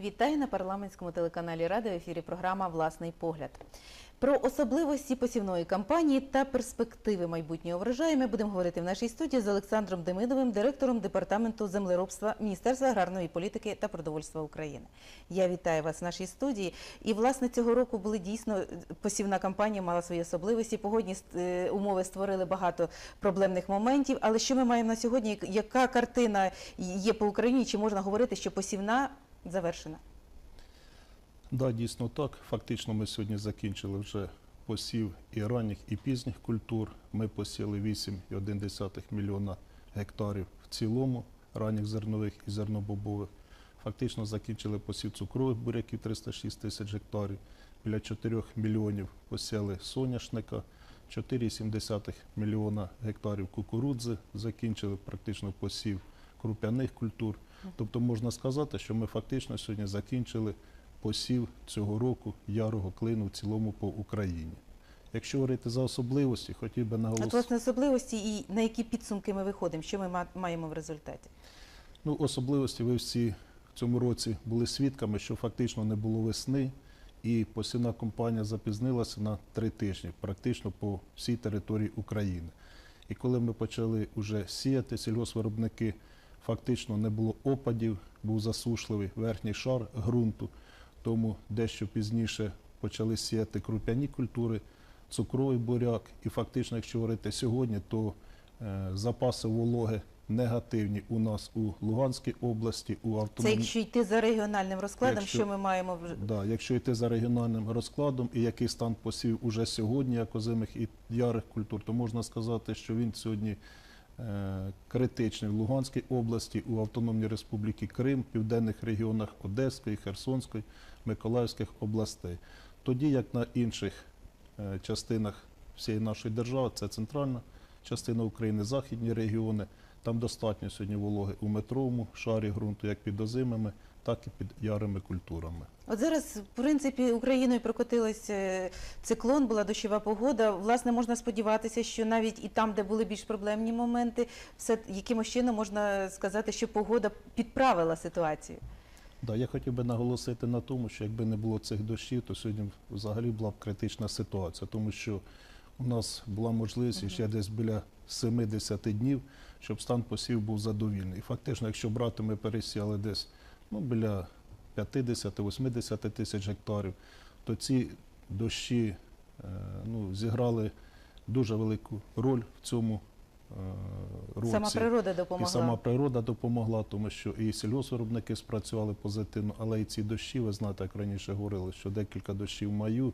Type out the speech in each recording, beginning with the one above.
Вітаю на парламентському телеканалі Ради в ефірі програма Власний погляд. Про особливості посівної кампанії та перспективи майбутнього врожаю ми будемо говорити в нашій студії з Олександром Демидовим, директором департаменту землеробства Міністерства аграрної політики та продовольства України. Я вітаю вас в нашій студії. І власне цього року були дійсно посівна кампанія мала свої особливості. Погодні е, умови створили багато проблемних моментів. Але що ми маємо на сьогодні? Яка картина є по Україні? Чи можна говорити, що посівна завершена? Да, дійсно так. Фактично, ми сьогодні закінчили вже посів і ранніх, і пізніх культур. Ми посіли 8,1 мільйона гектарів в цілому ранніх зернових і зернобобових. Фактично закінчили посів цукрових буряків 306 тисяч гектарів. Біля 4 мільйонів посіли соняшника, 4,7 мільйона гектарів кукурудзи. Закінчили практично посів круп'яних культур. Тобто можна сказати, що ми фактично сьогодні закінчили посів цього року ярого клину в цілому по Україні. Якщо говорити за особливості, хотів би От наголосити. власне особливості і на які підсумки ми виходимо, що ми ма- маємо в результаті? Ну, особливості ви всі в цьому році були свідками, що фактично не було весни, і посівна компанія запізнилася на три тижні, практично по всій території України. І коли ми почали вже сіяти сільгоспвиробники, фактично не було опадів, був засушливий верхній шар ґрунту, тому дещо пізніше почали сіяти круп'яні культури, цукровий буряк. І фактично, якщо говорити сьогодні, то е, запаси вологи негативні у нас у Луганській області, у Це якщо йти за регіональним розкладом, Якщо- що ми маємо вже Да, якщо йти за регіональним розкладом і який стан посів уже сьогодні, як озимих і ярих культур, то можна сказати, що він сьогодні критичний в Луганській області, у Автономній Республіці Крим, південних регіонах Одеської, Херсонської, Миколаївських областей. Тоді як на інших е, частинах всієї нашої держави, це центральна частина України, західні регіони. Там достатньо сьогодні вологи у метровому шарі ґрунту, як під озимими, так і під ярими культурами. от зараз, в принципі, Україною прокотилась е, циклон, була дощова погода. Власне, можна сподіватися, що навіть і там, де були більш проблемні моменти, все якимось чином можна сказати, що погода підправила ситуацію. Да, я хотів би наголосити на тому, що якби не було цих дощів, то сьогодні взагалі була б критична ситуація, тому що у нас була можливість ще десь біля 70 днів, щоб стан посів був задовільний. І фактично, якщо брати, ми пересіяли десь ну, біля 50-80 тисяч гектарів, то ці дощі е, ну, зіграли дуже велику роль в цьому е, році. Сама природа І допомогла. сама природа допомогла, тому що і сільгоспвиробники спрацювали позитивно, але і ці дощі, ви знаєте, як раніше говорили, що декілька дощів в маю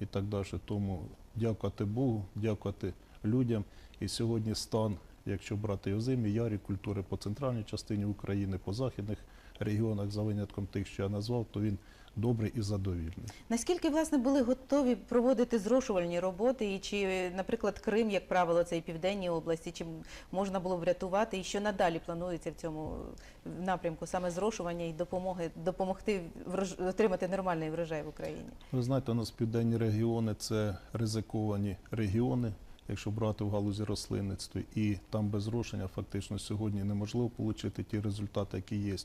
і так далі. Тому дякувати Богу, дякувати людям. І сьогодні стан, якщо брати і зимі, ярі культури по центральній частині України, по західних регіонах, за винятком тих, що я назвав, то він добрий і задовільний. Наскільки власне були готові проводити зрошувальні роботи, і чи, наприклад, Крим, як правило, це і південні області, чи можна було врятувати, і що надалі планується в цьому напрямку саме зрошування і допомоги допомогти врож- отримати нормальний врожай в Україні? Ви знаєте, у нас південні регіони це ризиковані регіони, якщо брати в галузі рослинництва, і там без зрошення фактично сьогодні неможливо отримати ті результати, які є.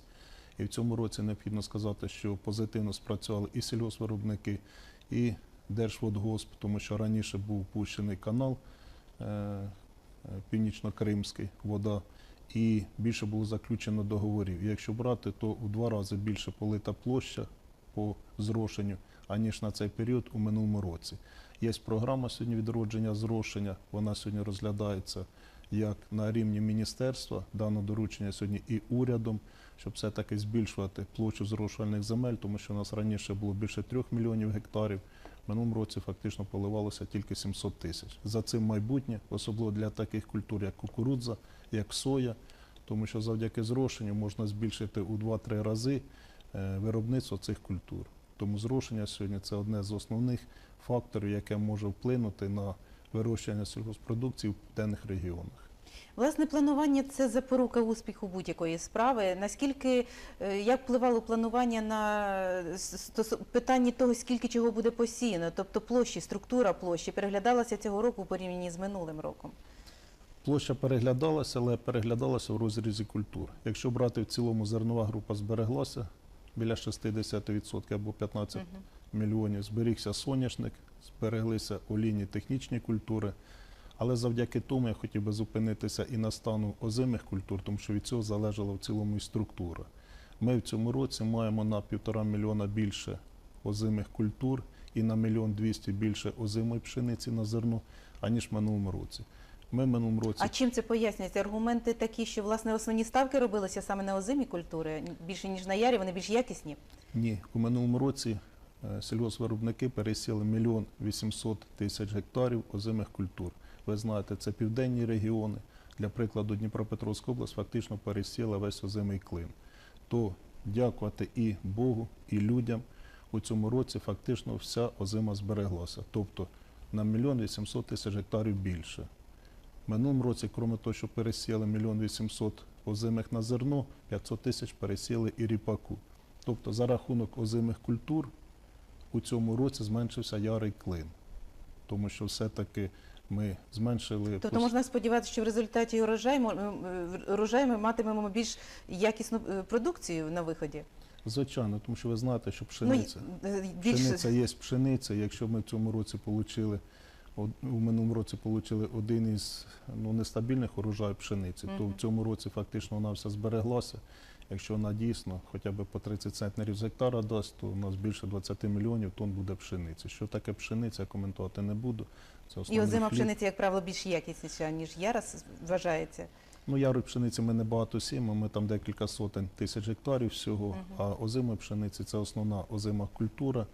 І в цьому році необхідно сказати, що позитивно спрацювали і сільгоспвиробники, і Держводгосп, тому що раніше був пущений канал е, е, Північно-Кримський вода, і більше було заключено договорів. Якщо брати, то в два рази більше полита площа по зрошенню, аніж на цей період у минулому році. Є програма сьогодні відродження зрошення. Вона сьогодні розглядається як на рівні міністерства, дано доручення сьогодні і урядом, щоб все-таки збільшувати площу зрошувальних земель, тому що у нас раніше було більше трьох мільйонів гектарів. Минулому році фактично поливалося тільки 700 тисяч. За цим майбутнє, особливо для таких культур, як кукурудза, як соя, тому що завдяки зрошенню можна збільшити у 2-3 рази е, виробництво цих культур. Тому зрошення сьогодні це одне з основних факторів, яке може вплинути на вирощування сільгоспродукції в південних регіонах. Власне, планування це запорука успіху будь-якої справи. Наскільки е, як впливало планування на стосо- питанні того, скільки чого буде посіяно, тобто площі, структура площі переглядалася цього року у порівнянні з минулим роком? Площа переглядалася, але переглядалася в розрізі культур. Якщо брати в цілому зернова група збереглася біля 60% або 15% Мгм. Мільйонів. Зберігся соняшник, збереглися олійні технічні культури. Але завдяки тому я хотів би зупинитися і на стану озимих культур, тому що від цього залежала в цілому і структура. Ми в цьому році маємо на півтора мільйона більше озимих культур і на мільйон двісті більше озимої пшениці на зерно, аніж в минулому році. Ми в минулому році А чим це пояснюється? Аргументи такі, що власне основні ставки робилися саме на озимі культури, більше ніж на ярі, вони більш якісні. Ні, у минулому році сільгоспвиробники пересіли мільйон 800 тисяч гектарів озимих культур. Ви знаєте, це південні регіони. Для прикладу, Дніпропетровська область фактично пересіла весь озимий клин. То дякувати і Богу, і людям у цьому році фактично вся озима збереглася. Тобто на мільйон 800 тисяч гектарів більше. Минулому році, крім того, що пересіли мільйон 800 озимих на зерно, 500 тисяч пересіли і ріпаку. Тобто за рахунок озимих культур у цьому році зменшився ярий клин, тому що все-таки ми зменшили Тобто можна сподіватися, що в результаті урожаю, е, урожаю ми матимемо більш якісну е, продукцію на виході. звичайно, тому що ви знаєте, що пшениця, Ну, е, пшениця є пшениця. Якщо ми в цьому році отримали, у минулому році отримали один із ну, нестабільних урожаїв пшениці, то в цьому році фактично вона вся збереглася. Якщо вона дійсно хоча б по 30 центнерів з гектара дасть, то у нас більше 20 мільйонів тонн буде пшениці. Що таке пшениця, я коментувати не буду. Це І озима хліб. пшениця, як правило, більш якісніша, ніж ярос вважається. Ну, ярої пшениці ми не багато сіємо, ми там декілька сотень тисяч гектарів всього, Мгм. а озимої пшениці це основна озима культура.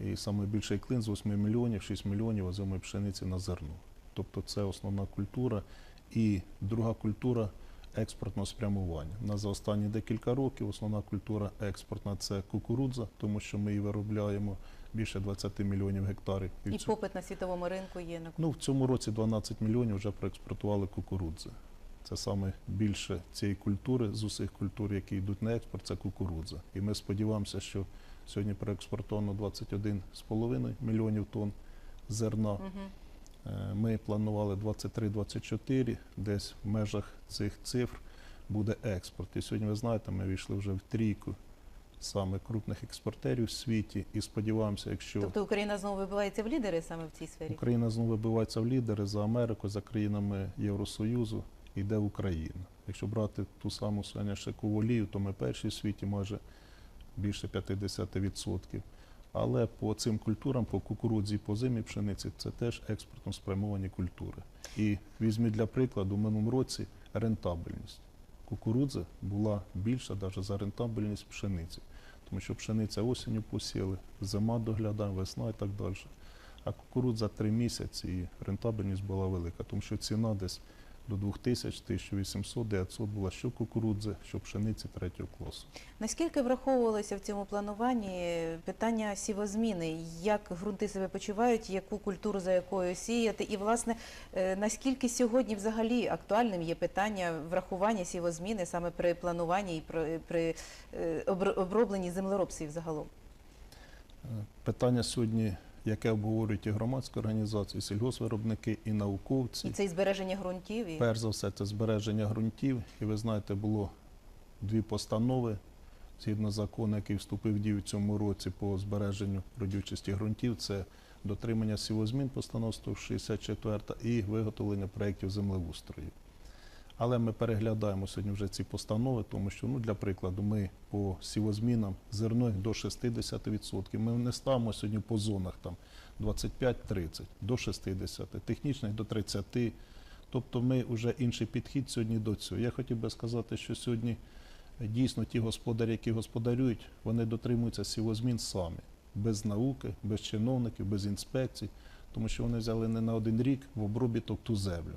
І найбільший клин з 8 мільйонів, 6 мільйонів озимої пшениці на зерно. Тобто це основна культура. І друга культура експортного спрямування. У нас за останні декілька років основна культура експортна це кукурудза, тому що ми її виробляємо більше 20 мільйонів гектарів. І попит на світовому ринку є на Ну, в цьому році 12 мільйонів вже проекспортували кукурудзи. Це саме більше цієї культури з усіх культур, які йдуть на експорт, це кукурудза. І ми сподіваємося, що сьогодні проекспортовано 21,5 мільйонів тонн зерна. Е, Ми планували 23-24, десь в межах цих цифр буде експорт. І сьогодні, ви знаєте, ми війшли вже в трійку саме крупних експортерів в світі. І сподіваємося, якщо Тобто Україна знову вибивається в лідери саме в цій сфері. Україна знову вибивається в лідери за Америку, за країнами Євросоюзу, йде Україна. Якщо брати ту саму соняшникову олію, то ми перші в світі майже більше 50%. Але по цим культурам, по кукурудзі по зимі пшениці, це теж експортно спрямовані культури. І візьміть для прикладу, в минулому році рентабельність. Кукурудза була більша навіть за рентабельність пшениці. Тому що пшениця осінню посіяли, зима доглядає, весна і так далі. А кукурудза три місяці і рентабельність була велика, тому що ціна десь до 2000, 1800, 900 була що кукурудзи, що пшениці третього класу. Наскільки враховувалося в цьому плануванні питання сівозміни? Як ґрунти себе почувають, яку культуру за якою сіяти? І, власне, е, наскільки сьогодні взагалі актуальним є питання врахування сівозміни саме при плануванні і при, при е, обробленні землеробців загалом? Е, Питання сьогодні, яке обговорюють і громадські організації, і сільгоспвиробники, і науковці. І це і збереження ґрунтів, і Перш за все, це збереження ґрунтів. І ви знаєте, було дві постанови згідно закону, який вступив в дію в цьому році по збереженню родючості ґрунтів. Це дотримання сівозмін постанов 164 і виготовлення проєктів землеустрою. Але ми переглядаємо сьогодні вже ці постанови, тому що, ну, для прикладу, ми по сівозмінам зерно до 60%. Ми не ставимо сьогодні по зонах там 25-30 до 60, технічних до 30. Тобто ми вже інший підхід сьогодні до цього. Я хотів би сказати, що сьогодні е, дійсно ті господарі, які господарюють, вони дотримуються сівозмін самі, без науки, без чиновників, без інспекцій, тому що вони взяли не на один рік в обробіток ту землю.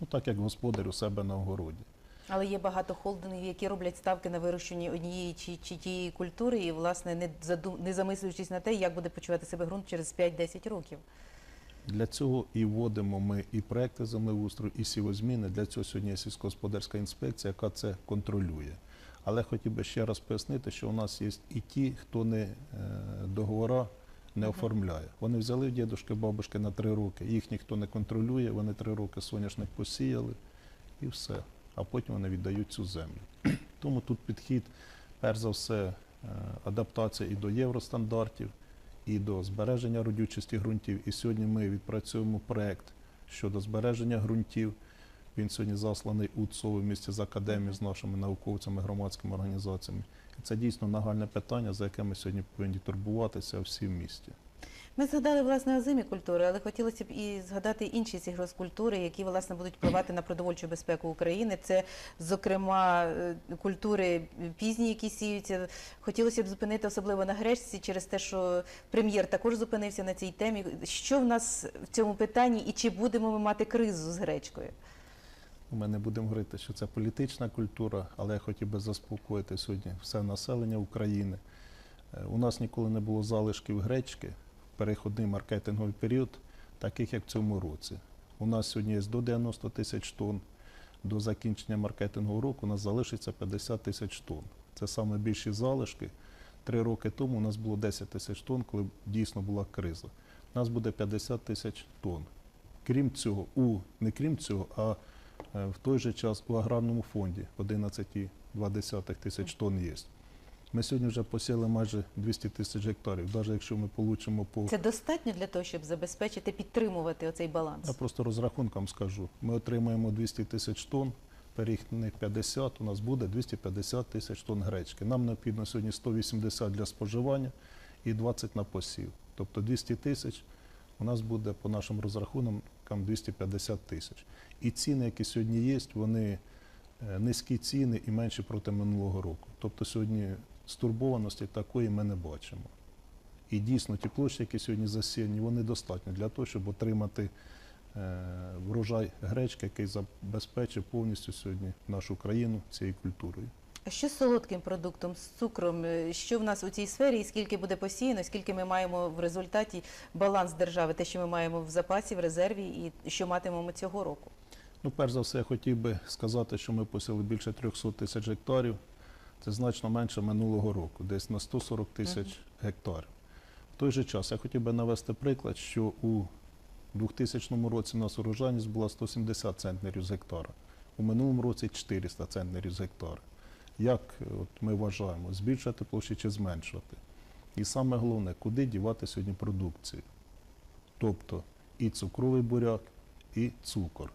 Ну так як господар у себе на огороді. але є багато холдингів, які роблять ставки на вирощенні однієї чи, чи тієї культури, і власне не задум, не замислюючись на те, як буде почувати себе ґрунт через 5-10 років. Для цього і вводимо ми і проекти землеустрою, і сівозміни. Для цього сьогодні є сільськогосподарська інспекція, яка це контролює. Але хотів би ще раз пояснити, що у нас є і ті, хто не е, договора не оформляє. Вони взяли в дідушки, бабушки на три роки, їх ніхто не контролює, вони три роки соняшник посіяли і все. А потім вони віддають цю землю. Тому тут підхід, перш за все, е, адаптація і до євростандартів, і до збереження родючості ґрунтів. І сьогодні ми відпрацюємо проект щодо збереження ґрунтів. Він сьогодні засланий у ЦОВ місті з академією, з нашими науковцями, громадськими організаціями. Це дійсно нагальне питання, за яке ми сьогодні повинні турбуватися всі в місті. Ми згадали власне озимі культури, але хотілося б і згадати інші сільгоспкультури, які власне будуть впливати на продовольчу безпеку України. Це, зокрема, е, культури пізні, які сіються. Хотілося б зупинити особливо на гречці через те, що прем'єр також зупинився на цій темі. Що в нас в цьому питанні, і чи будемо ми мати кризу з гречкою? Ми не будемо говорити, що це політична культура, але я хотів би заспокоїти сьогодні все населення України. Е, У нас ніколи не було залишків гречки в переходний маркетинговий період, таких як в цьому році. У нас сьогодні є до 90 тисяч тонн. До закінчення маркетингового року у нас залишиться 50 тисяч тонн. Це саме більші залишки. Три роки тому у нас було 10 тисяч тонн, коли дійсно була криза. У нас буде 50 тисяч тонн. Крім цього, у не крім цього, а В той же час у аграрному фонді 11,2 тисяч тонн є. Ми сьогодні вже посіяли майже 200 тисяч гектарів. Навіть якщо ми получимо по Це достатньо для того, щоб забезпечити, підтримувати оцей баланс. я просто розрахункам скажу. Ми отримаємо 200 тисяч тонн, перехідних 50, у нас буде 250 тисяч тонн гречки. Нам необхідно сьогодні 180 для споживання і 20 на посів. Тобто 200 тисяч у нас буде по нашим розрахункам 250 тисяч. І ціни, які сьогодні є, вони е, низькі ціни і менші проти минулого року. Тобто сьогодні стурбованості такої ми не бачимо. І дійсно ті площі, які сьогодні засіяні, вони достатні для того, щоб отримати е, врожай гречки, який забезпечить повністю сьогодні нашу країну цією культурою. А що з солодким продуктом, з цукром? Е, Що в нас у цій сфері, і скільки буде посіяно, скільки ми маємо в результаті баланс держави, те, що ми маємо в запасі, в резерві, і що матимемо цього року? Ну, перш за все, я хотів би сказати, що ми посіли більше 300 тисяч гектарів. Це значно менше минулого року, десь на 140 тисяч гектарів. В той же час я хотів би навести приклад, що у 2000 році у нас урожайність була 170 центнерів з гектара. У минулому році 400 центнерів з гектара. Як от ми вважаємо, збільшувати площі чи зменшувати? І саме головне, куди дівати сьогодні продукцію? Тобто і цукровий буряк, і цукор.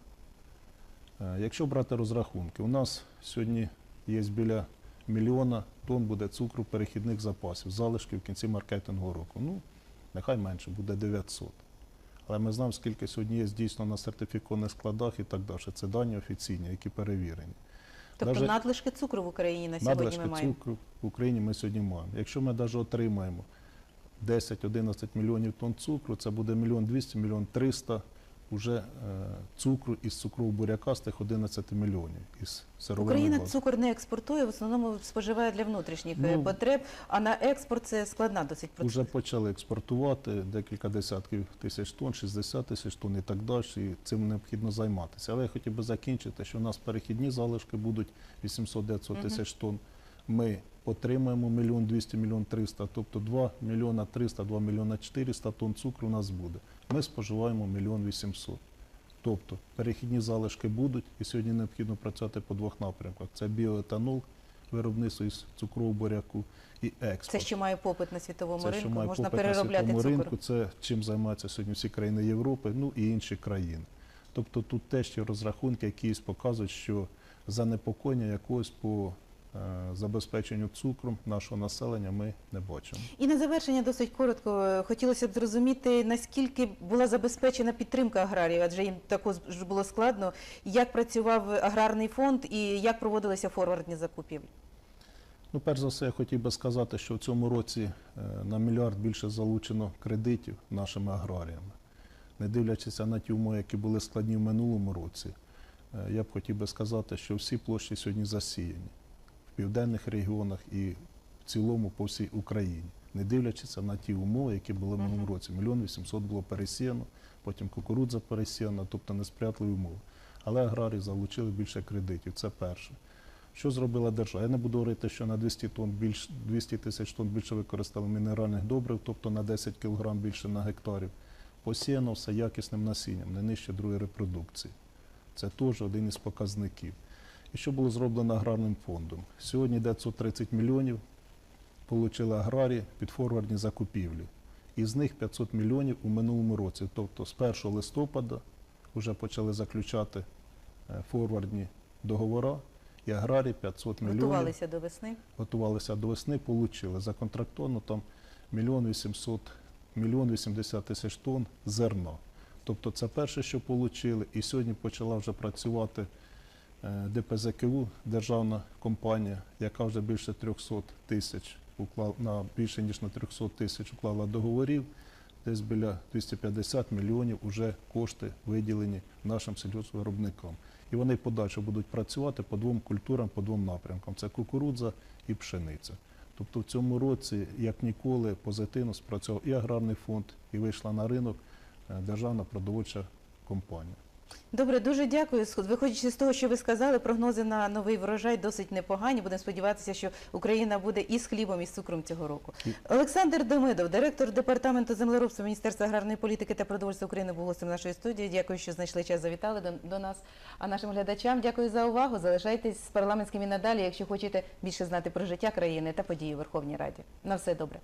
Е, Якщо брати розрахунки, у нас сьогодні є біля мільйона тонн буде цукру перехідних запасів, залишків в кінці маркетингового року. Ну, нехай менше, буде 900. Але ми знаємо, скільки сьогодні є дійсно на сертифікованих складах і так далі. Це дані офіційні, які перевірені. Тобто навіть надлишки цукру в Україні на сьогодні Надлишки ми маємо. цукру в Україні ми сьогодні маємо. Якщо ми навіть отримаємо 10-11 мільйонів тонн цукру, це буде мільйон 200, мільйон 300 уже е, цукру із цукрового буряка з тих 11 мільйонів із Україна бази. цукор не експортує, в основному споживає для внутрішніх е, Ну, потреб, а на експорт це складна досить процедура. почали експортувати декілька десятків тисяч тонн, 60 тисяч тонн і так далі. І цим необхідно займатися. Але я хотів би закінчити, що у нас перехідні залишки будуть 800-900 тисяч тонн. Ми отримаємо мільйон 200, мільйон 300, тобто 2 мільйона 300, 2 мільйона 400 тонн цукру у нас буде. Ми споживаємо мільйон 800. Тобто перехідні залишки будуть, і сьогодні необхідно працювати по двох напрямках: це біоетанол, виробництво із цукрового буряку і експорт. Це що має попит на світовому Це, ринку, має можна попит на світовому цукор. ринку, це чим займаються сьогодні всі країни Європи, ну і інші країни. Тобто тут теж є розрахунки, які показують, що занепокоєння якогось по забезпеченню цукром нашого населення ми не бачимо. І на завершення досить коротко е, хотілося б зрозуміти, наскільки була забезпечена підтримка аграріїв, адже їм також було складно, як працював аграрний фонд і як проводилися форвардні закупівлі. Ну, перш за все, я хотів би сказати, що в цьому році е, на мільярд більше залучено кредитів нашими аграріями. Не дивлячись на ті умови, які були складні в минулому році, е, я б хотів би сказати, що всі площі сьогодні засіяні в південних регіонах і в цілому по всій Україні, не дивлячись на ті умови, які були в минулому році. Мільйон вісімсот було пересіяно, потім кукурудза пересіяна, тобто несприятливі умови. Але аграрії залучили більше кредитів. Це перше. Що зробила держава? Я не буду говорити, що на 200 тонн більш 200 тисяч тонн більше використали мінеральних добрив, тобто на 10 кг більше на гектарів. Посіяно все якісним насінням, не нижче другої репродукції. Це теж один із показників. І що було зроблено аграрним фондом? Сьогодні йде 130 мільйонів отримали аграрії під форвардні закупівлі. Із них 500 мільйонів у минулому році. Тобто з 1 листопада вже почали заключати е, форвардні договори, і аграрії 500 мільйонів Готувалися до весни. готувалися до весни, отримали законтрактовано там мільйон 800, мільйон 80 тисяч тонн зерна. Тобто це перше, що отримали. І сьогодні почала вже працювати ДПЗКУ, державна компанія, яка вже більше 300 тисяч уклала, на більше ніж на 300 тисяч уклала договорів. Десь біля 250 мільйонів вже кошти виділені нашим сільгоспвиробникам. І вони подальше будуть працювати по двом культурам, по двом напрямкам: це кукурудза і пшениця. Тобто в цьому році, як ніколи, позитивно спрацював і аграрний фонд, і вийшла на ринок е, державна продовольча компанія. Добре, дуже дякую. Виходячи з того, що ви сказали, прогнози на новий врожай досить непогані. Будемо сподіватися, що Україна буде і з хлібом, і з цукром цього року. Олександр Демидов, директор департаменту землеробства Міністерства аграрної політики та продовольства України, був гостем нашої студії. Дякую, що знайшли час, завітали до, до нас. А нашим глядачам дякую за увагу. Залишайтесь з парламентським і надалі, якщо хочете більше знати про життя країни та події у Верховній Раді. На все добре.